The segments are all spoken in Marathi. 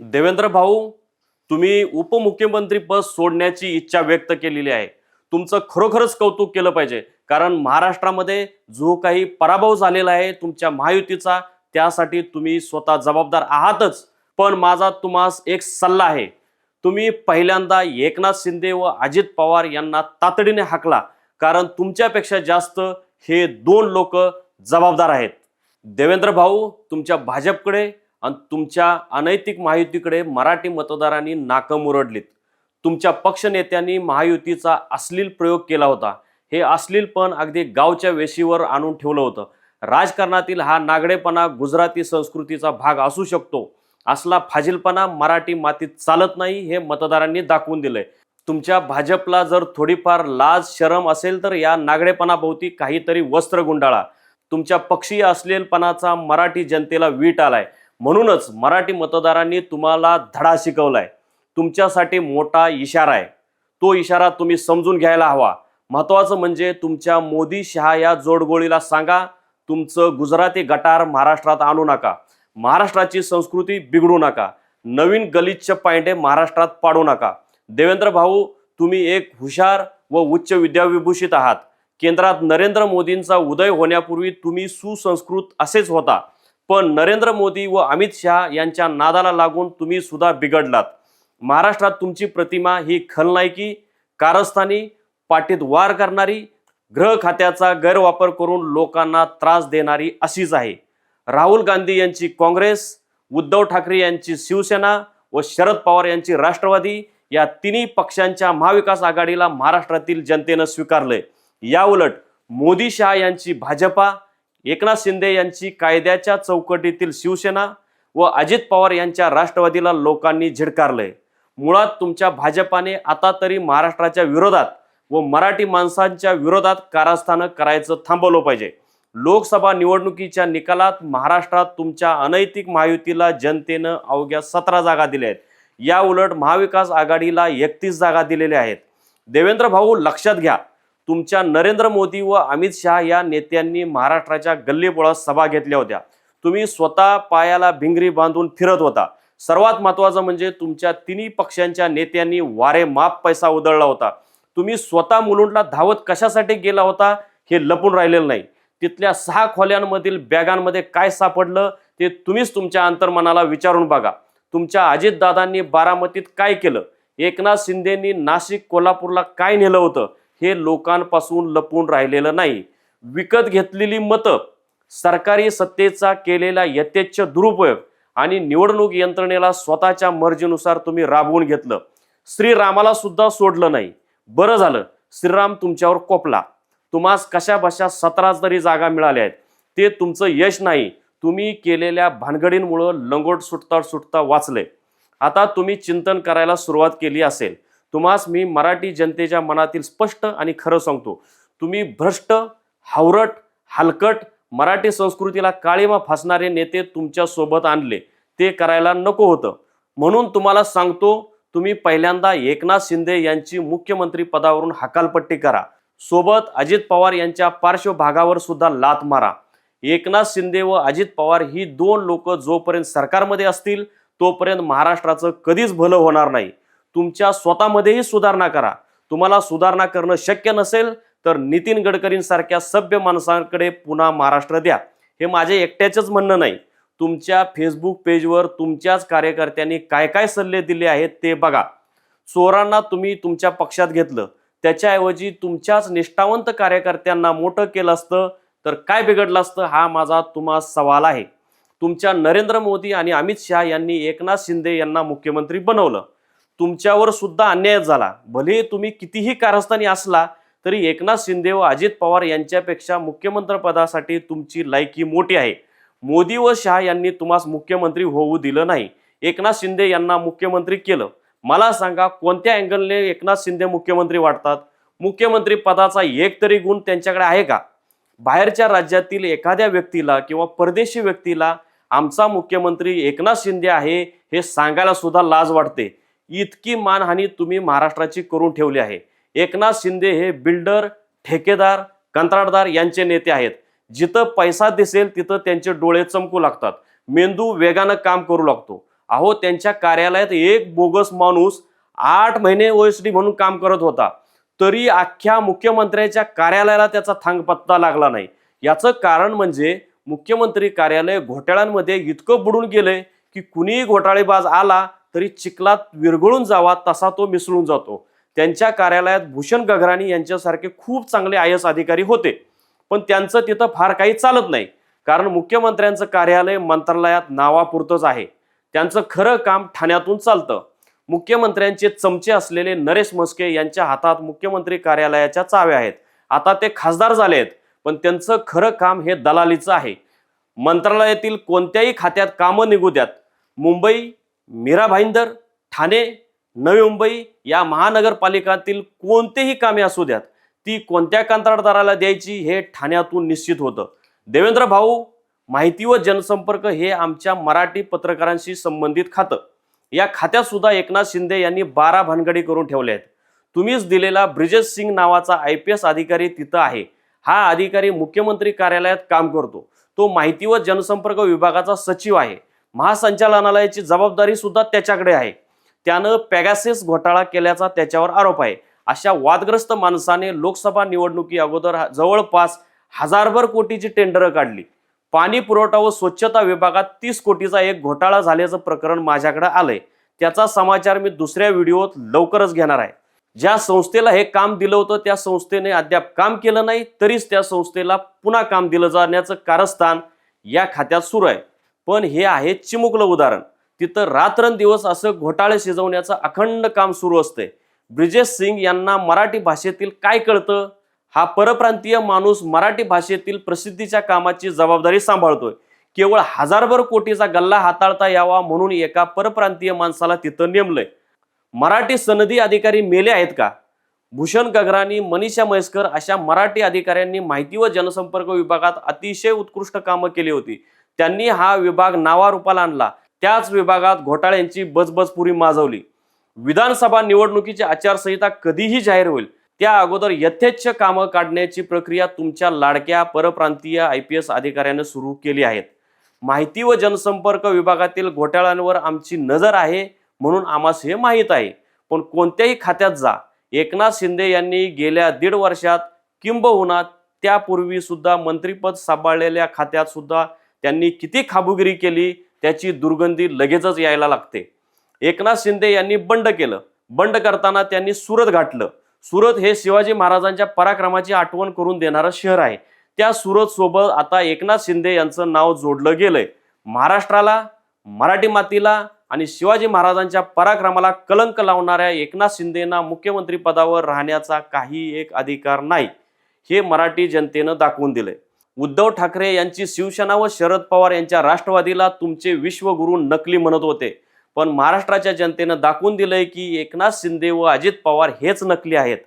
देवेंद्र भाऊ तुम्ही उपमुख्यमंत्री पद सोडण्याची इच्छा व्यक्त केलेली आहे. तुमचं खरोखरच कौतुक केलं पाहिजे. कारण महाराष्ट्रामध्ये जो काही पराभव झालेला आहे तुमच्या महायुतीचा त्यासाठी तुम्ही स्वतः जबाबदार आहातच. पण माझा तुम्हास एक सल्ला आहे. तुम्ही पहिल्यांदा एकनाथ शिंदे व अजित पवार यांना तातडीने हाकला. कारण तुमच्यापेक्षा जास्त हे दोन लोक जबाबदार आहेत. देवेंद्र भाऊ तुमच्या भाजपकडे आणि तुमच्या अनैतिक महायुतीकडे मराठी मतदारांनी नाकं मुरडलीत. तुमच्या पक्षनेत्यांनी महायुतीचा अश्लील प्रयोग केला होता. हे अश्लीलपण अगदी गावच्या वेशीवर आणून ठेवलं होतं. राजकारणातील हा नागडेपणा गुजराती संस्कृतीचा भाग असू शकतो. असला फाजीलपणा मराठी मातीत चालत नाही हे मतदारांनी दाखवून दिलंय. तुमच्या भाजपला जर थोडीफार लाज शरम असेल तर या नागडेपणाभोवती काहीतरी वस्त्र गुंडाळा. तुमच्या पक्षीय असलेलपणाचा मराठी जनतेला वीट आलाय. म्हणूनच मराठी मतदारांनी तुम्हाला धडा शिकवलाय. तुमच्यासाठी मोठा इशारा आहे. तो इशारा तुम्ही समजून घ्यायला हवा. महत्वाचं म्हणजे तुमच्या मोदी शहा या जोडगोळीला सांगा. तुमचं गुजराती गटार महाराष्ट्रात आणू नका. महाराष्ट्राची संस्कृती बिघडू नका. नवीन गलिच्छ पायंडे महाराष्ट्रात पाडू नका. देवेंद्र भाऊ तुम्ही एक हुशार व उच्च विद्याविभूषित आहात. केंद्रात नरेंद्र मोदींचा उदय होण्यापूर्वी तुम्ही सुसंस्कृत असेच होता. पण नरेंद्र मोदी व अमित शहा यांच्या नादाला लागून तुम्ही सुद्धा बिघडलात. महाराष्ट्रात तुमची प्रतिमा ही खलनायकी कारस्थानी पाठीत वार करणारी ग्रह खात्याचा गैरवापर करून लोकांना त्रास देणारी अशीच आहे. राहुल गांधी यांची काँग्रेस उद्धव ठाकरे यांची शिवसेना व शरद पवार यांची राष्ट्रवादी या तिन्ही पक्षांच्या महाविकास आघाडीला महाराष्ट्रातील जनतेनं स्वीकारलंय. याउलट मोदी शहा यांची भाजपा एकनाथ शिंदे यांची कायद्याच्या चौकटीतील शिवसेना व अजित पवार यांच्या राष्ट्रवादीला लोकांनी झिडकारलंय. मुळात तुमच्या भाजपाने आता तरी महाराष्ट्राच्या विरोधात व मराठी माणसांच्या विरोधात कारस्थानं करायचं थांबवलं पाहिजे. लोकसभा निवडणुकीच्या निकालात महाराष्ट्रात तुमच्या अनैतिक महायुतीला जनतेनं अवघ्या सतरा जागा दिल्या आहेत. या उलट महाविकास आघाडीला एकतीस जागा दिलेल्या आहेत. देवेंद्र भाऊ लक्षात घ्या. तुमच्या नरेंद्र मोदी व अमित शहा या नेत्यांनी महाराष्ट्राच्या गल्लीबोळात सभा घेतल्या होत्या. तुम्ही स्वतः पायाला भिंगरी बांधून फिरत होता. सर्वात महत्वाचं म्हणजे तुमच्या तिन्ही पक्षांच्या नेत्यांनी वारे माप पैसा उधळला होता. तुम्ही स्वतः मुलुंडला धावत कशासाठी गेला होता हे लपून राहिलेलं नाही. तिथल्या सहा खोल्यांमधील बॅगांमध्ये काय सापडलं ते तुम्हीच तुमच्या अंतर्मनाला विचारून बघा. तुमच्या अजितदादांनी बारामतीत काय केलं? एकनाथ शिंदेंनी नाशिक कोल्हापूरला काय नेलं होतं? हे लोकांपासून लपून राहिलेलं नाही. विकत घेतलेली मतं सरकारी सत्तेचा केलेला यथेच्छ दुरुपयोग आणि निवडणूक यंत्रणेला स्वतःच्या मर्जीनुसार तुम्ही राबवून घेतलं. श्रीरामाला सुद्धा सोडलं नाही. बरं झालं श्रीराम तुमच्यावर कोपला. तुम्हास कशा बशा सतरा तरी जागा मिळाल्या आहेत ते तुमचं यश नाही. तुम्ही केलेल्या भानगडींमुळं लंगोट सुटता सुटता वाचले. आता तुम्ही चिंतन करायला सुरुवात केली असेल. तुम्हास मी मराठी जनतेच्या मनातील स्पष्ट आणि खरं सांगतो. तुम्ही भ्रष्ट हावरट हलकट मराठी संस्कृतीला काळीमा फासणारे नेते तुमच्यासोबत आणले. ते करायला नको होतं. म्हणून तुम्हाला सांगतो तुम्ही पहिल्यांदा एकनाथ शिंदे यांची मुख्यमंत्री पदावरून हकालपट्टी करा. सोबत अजित पवार यांच्या पार्श्वभागावर सुद्धा लात मारा. एकनाथ शिंदे व अजित पवार ही दोन लोक जोपर्यंत सरकारमध्ये असतील तोपर्यंत महाराष्ट्राचं कधीच भलं होणार नाही. तुमच्या स्वतःमध्येही सुधारणा करा. तुम्हाला सुधारणा करणं शक्य नसेल तर नितीन गडकरींसारख्या सभ्य माणसांकडे पुन्हा महाराष्ट्र द्या. हे माझे एकट्याचंच म्हणणं नाही. तुमच्या फेसबुक पेजवर तुमच्याच कार्यकर्त्यांनी काय काय सल्ले दिले आहेत ते बघा. चोरांना तुम्ही तुमच्या पक्षात घेतलं. त्याच्याऐवजी तुमच्याच निष्ठावंत कार्यकर्त्यांना मोठं केलं असतं तर काय बिघडलं असतं हा माझा तुम्हा सवाल आहे. तुमच्या नरेंद्र मोदी आणि अमित शहा यांनी एकनाथ शिंदे यांना मुख्यमंत्री बनवलं. तुमच्यावर सुद्धा अन्याय झाला. भले तुम्ही कितीही कारस्थानी असला तरी एकनाथ शिंदे व अजित पवार यांच्यापेक्षा मुख्यमंत्रीपदासाठी तुमची लायकी मोठी आहे. मोदी व शहा यांनी तुम्हाला मुख्यमंत्री होऊ दिलं नाही. एकनाथ शिंदे यांना मुख्यमंत्री केलं. मला सांगा कोणत्या अँगलने एकनाथ शिंदे मुख्यमंत्री वाटतात? मुख्यमंत्री पदाचा एक तरी गुण त्यांच्याकडे आहे का? बाहेरच्या राज्यातील एखाद्या व्यक्तीला किंवा परदेशी व्यक्तीला आमचा मुख्यमंत्री एकनाथ शिंदे आहे हे सांगायला सुद्धा लाज वाटते. इतकी मानहानी तुम्ही महाराष्ट्राची करून ठेवली आहे. एकनाथ शिंदे हे बिल्डर ठेकेदार कंत्राटदार यांचे नेते आहेत. जिथं पैसा दिसेल तिथं त्यांचे डोळे चमकू लागतात. मेंदू वेगानं काम करू लागतो. अहो त्यांच्या कार्यालयात एक बोगस माणूस आठ महिने ओएसडी म्हणून काम करत होता. तरी अख्ख्या मुख्यमंत्र्याच्या कार्यालयाला त्याचा थांग पत्ता लागला नाही. याचं कारण म्हणजे मुख्यमंत्री कार्यालय घोटाळ्यांमध्ये इतकं बुडून गेलंय की कुणीही घोटाळेबाज आला तरी चिखलात विरघळून जावा तसा तो मिसळून जातो. त्यांच्या कार्यालयात भूषण गगराणी यांच्यासारखे खूप चांगले आय एस अधिकारी होते. पण त्यांचं तिथं फार काही चालत नाही. कारण मुख्यमंत्र्यांचं कार्यालय मंत्रालयात नावापुरतंच आहे. त्यांचं खरं काम ठाण्यातून चालतं. मुख्यमंत्र्यांचे चमचे असलेले नरेश मस्के यांच्या हातात मुख्यमंत्री कार्यालयाच्या चाव्या आहेत. आता ते खासदार झाले आहेत पण त्यांचं खरं काम हे दलालीचं आहे. मंत्रालयातील कोणत्याही खात्यात कामं निघू द्यात. मुंबई मीरा भाईंदर ठाणे नवी मुंबई या महानगरपालिकातील कोणतेही कामे असू द्यात ती कोणत्या कंत्राटदाराला द्यायची हे ठाण्यातून निश्चित होतं. देवेंद्र भाऊ माहिती व जनसंपर्क हे आमच्या मराठी पत्रकारांशी संबंधित खातं. या खात्यात सुद्धा एकनाथ शिंदे यांनी बारा भानगडी करून ठेवल्या आहेत. तुम्हीच दिलेला ब्रिजेश सिंग नावाचा आय पी एस अधिकारी तिथं आहे. हा अधिकारी मुख्यमंत्री कार्यालयात काम करतो. तो माहिती व जनसंपर्क विभागाचा सचिव आहे. महासंचालनालयाची जबाबदारी सुद्धा त्याच्याकडे आहे. त्यानं पॅगासेस घोटाळा केल्याचा त्याच्यावर आरोप आहे. अशा वादग्रस्त माणसाने लोकसभा निवडणुकी अगोदर हा- जवळपास हजारभर कोटीची टेंडर काढली. पाणी पुरवठा व स्वच्छता विभागात तीस कोटीचा एक घोटाळा झाल्याचं प्रकरण माझ्याकडे आलंय. त्याचा समाचार मी दुसऱ्या व्हिडिओत लवकरच घेणार आहे. ज्या संस्थेला हे काम दिलं होतं त्या संस्थेने अद्याप काम केलं नाही तरीच त्या संस्थेला पुन्हा काम दिलं जाण्याचं कारस्थान या खात्यात सुरू आहे. पण हे आहे चिमुकलं उदाहरण. तिथं रात्रंदिवस असं घोटाळे शिजवण्याचं अखंड काम सुरू असतंय ब्रिजेश सिंग यांना मराठी भाषेतील काय कळतं? हा परप्रांतीय माणूस मराठी भाषेतील प्रसिद्धीच्या कामाची जबाबदारी सांभाळतोय. केवळ हजारभर कोटीचा गल्ला हाताळता यावा म्हणून एका परप्रांतीय माणसाला तिथं नेमलंय. मराठी सनदी अधिकारी मेले आहेत का? भूषण गगरानी मनीषा म्हैसकर अशा मराठी अधिकाऱ्यांनी माहिती व जनसंपर्क विभागात अतिशय उत्कृष्ट कामं केली होती. त्यांनी हा विभाग नावारूपाला आणला. त्याच विभागात घोटाळ्यांची बजबजपुरी माजवली. विधानसभा निवडणुकीची आचारसंहिता कधीही जाहीर होईल त्या अगोदर यथेच्छ कामं काढण्याची प्रक्रिया तुमच्या लाडक्या परप्रांतीय आय पी एस अधिकाऱ्याने सुरू केली आहेत. माहिती व जनसंपर्क विभागातील घोटाळ्यांवर आमची नजर आहे म्हणून आम्हास हे माहीत आहे. पण कोणत्याही खात्यात जा. एकनाथ शिंदे यांनी गेल्या दीड वर्षात किंबहुना त्यापूर्वी सुद्धा मंत्रीपद सांभाळलेल्या खात्यात सुद्धा त्यांनी किती खाबुगिरी केली त्याची दुर्गंधी लगेचच यायला लागते. एकनाथ शिंदे यांनी बंड केलं. बंड करताना त्यांनी सुरत गाठलं. सुरत हे शिवाजी महाराजांच्या पराक्रमाची आठवण करून देणारं शहर आहे. त्या सुरत सोबत आता एकनाथ शिंदे यांचं नाव जोडलं गेलंय. महाराष्ट्राला मराठी मातीला आणि शिवाजी महाराजांच्या पराक्रमाला कलंक लावणाऱ्या एकनाथ शिंदेना मुख्यमंत्री पदावर राहण्याचा काही एक अधिकार नाही हे मराठी जनतेनं दाखवून दिलंय. उद्धव ठाकरे यांची शिवसेना व शरद पवार यांच्या राष्ट्रवादीला तुमचे विश्वगुरू नकली म्हणत होते. पण महाराष्ट्राच्या जनतेनं दाखवून दिलंय की एकनाथ शिंदे व अजित पवार हेच नकली आहेत.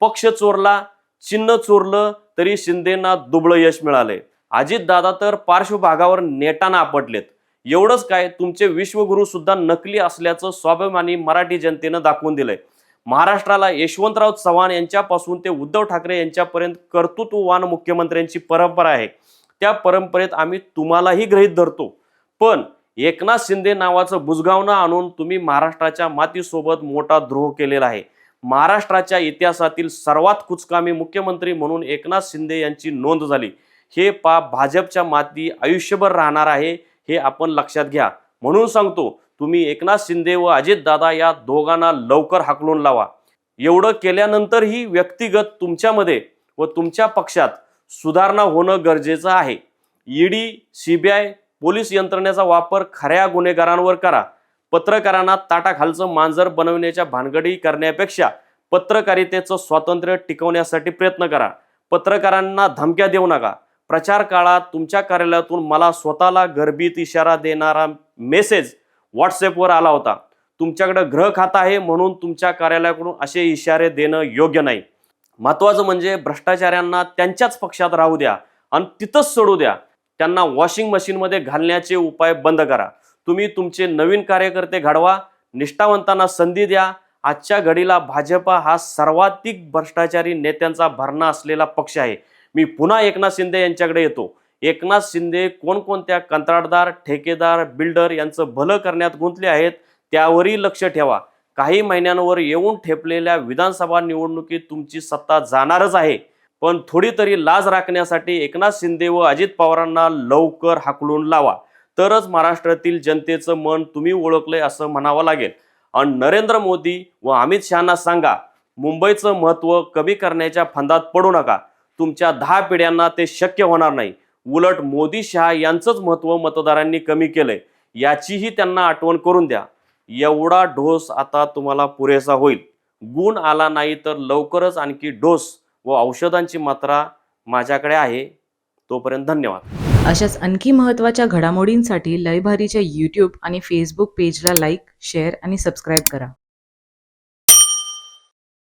पक्ष चोरला चिन्ह चोरलं तरी शिंदेना दुबळं यश मिळालंय. अजित दादा तर पार्श्वभागावर नेटानं आपटलेत. एवढंच काय तुमचे विश्वगुरू सुद्धा नकली असल्याचं स्वाभिमानी मराठी जनतेनं दाखवून दिलंय. महाराष्ट्राला यशवंतराव चव्हाण यांच्यापासून ते उद्धव ठाकरे यांच्यापर्यंत कर्तृत्ववान मुख्यमंत्र्यांची परंपरा आहे. त्या परंपरेत आम्ही तुम्हालाही गृहीत धरतो. पण एकनाथ शिंदे नावाचं बुजगावणं आणून तुम्ही महाराष्ट्राच्या मातीसोबत मोठा द्रोह केलेला आहे. महाराष्ट्राच्या इतिहासातील सर्वात कुचकामी मुख्यमंत्री म्हणून एकनाथ शिंदे यांची नोंद झाली. हे पाप भाजपच्या माती आयुष्यभर राहणार आहे हे आपण लक्षात घ्या. म्हणून सांगतो तुम्ही एकनाथ शिंदे व अजितदादा या दोघांना लवकर हाकलून लावा. एवढं केल्यानंतरही व्यक्तिगत तुमच्यामध्ये व तुमच्या पक्षात सुधारणा होणं गरजेचं आहे. ईडी आय पोलीस यंत्रणेचा वापर खऱ्या गुन्हेगारांवर करा. पत्रकारांना ताटाखालचं मांजर बनवण्याच्या भानगडी करण्यापेक्षा पत्रकारितेचं स्वातंत्र्य टिकवण्यासाठी प्रयत्न करा. पत्रकारांना धमक्या देऊ नका. प्रचार काळात तुमच्या कार्यालयातून मला स्वतःला गर्भीत इशारा देणारा मेसेज व्हॉट्सअपवर आला होता. तुमच्याकडं ग्रह खातं आहे म्हणून तुमच्या कार्यालयाकडून असे इशारे देणं योग्य नाही. महत्वाचं म्हणजे भ्रष्टाचाऱ्यांना त्यांच्याच पक्षात राहू द्या आणि तिथंच सोडू द्या. त्यांना वॉशिंग मशीनमध्ये घालण्याचे उपाय बंद करा. तुम्ही तुमचे नवीन कार्यकर्ते घडवा निष्ठावंतांना संधी द्या. आजच्या घडीला भाजपा हा सर्वाधिक भ्रष्टाचारी नेत्यांचा भरणा असलेला पक्ष आहे. मी पुन्हा एकनाथ शिंदे यांच्याकडे येतो. एकनाथ शिंदे कोणकोणत्या कंत्राटदार ठेकेदार बिल्डर यांचं भलं करण्यात गुंतले आहेत त्यावरही लक्ष ठेवा. काही महिन्यांवर येऊन ठेपलेल्या विधानसभा निवडणुकीत तुमची सत्ता जाणारच आहे. पण थोडी तरी लाज राखण्यासाठी एकनाथ शिंदे व अजित पवारांना लवकर हाकलून लावा. तरच महाराष्ट्रातील जनतेचं मन तुम्ही ओळखलंय असं म्हणावं लागेल. आणि नरेंद्र मोदी व अमित शहाना सांगा मुंबईचं महत्त्व कमी करण्याच्या फंदात पडू नका. तुमच्या दहा पिढ्यांना ते शक्य होणार नाही. उलट मोदी शहा यांचंच महत्त्व मतदारांनी कमी केलंय. याचीही त्यांना आठवण करून द्या. एवढा डोस आता तुम्हाला पुरेसा होईल. गुण आला नाही तर लवकरच आणखी डोस व औषधांची मात्रा माझ्याकडे आहे. तोपर्यंत धन्यवाद. अशाच आणखी महत्त्वाच्या घडामोडींसाठी लयभारीच्या यूट्यूब आणि फेसबुक पेजला लाईक शेअर आणि सबस्क्राईब करा.